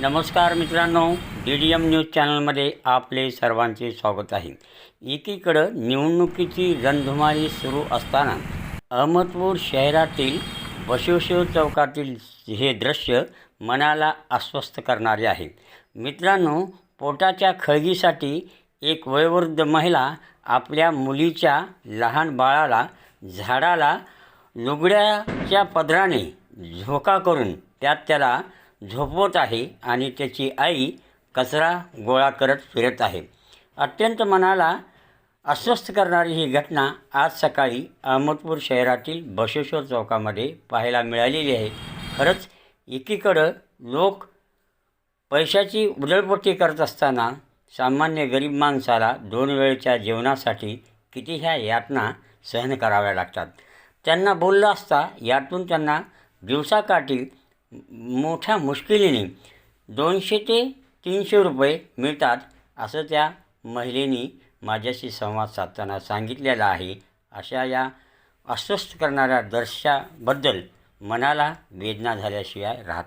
नमस्कार मित्रांनो D D M news चॅनलमध्ये आपले सर्वांचे स्वागत आहे. एकीकडं निवडणुकीची रणधुमाळी सुरू असताना अहमदपूर शहरातील बसवेश्वर चौकातील हे दृश्य मनाला अस्वस्थ करणारे आहे. मित्रांनो पोटाच्या खळगीसाठी एक वयोवृद्ध महिला आपल्या मुलीच्या लहान बाळाला झाडाला लुगड्याच्या पदराने झोका करून त्यात त्याला झोपवत आहे आणि त्याची आई कचरा गोळा करत फिरत आहे. अत्यंत मनाला अस्वस्थ करणारी ही घटना आज सकाळी अहमदपूर शहरातील बसेश्वर चौकामध्ये पाहायला मिळालेली आहे. खरंच एकीकडं लोक पैशाची उदळपट्टी करत असताना सामान्य गरीब माणसाला दोन वेळच्या जेवणासाठी किती ह्या यातना सहन कराव्या लागतात. त्यांना बोललं असता यातून त्यांना दिवसाकाठी मोठ्या मुश्किलीने दोनशे ते तीनशे रुपये मिळतात असं त्या महिलेनी माझ्याशी संवाद साधताना सांगितलेलं आहे. अशा या अस्वस्थ करणाऱ्या दर्शाबद्दल मनाला वेदना झाल्याशिवाय राहत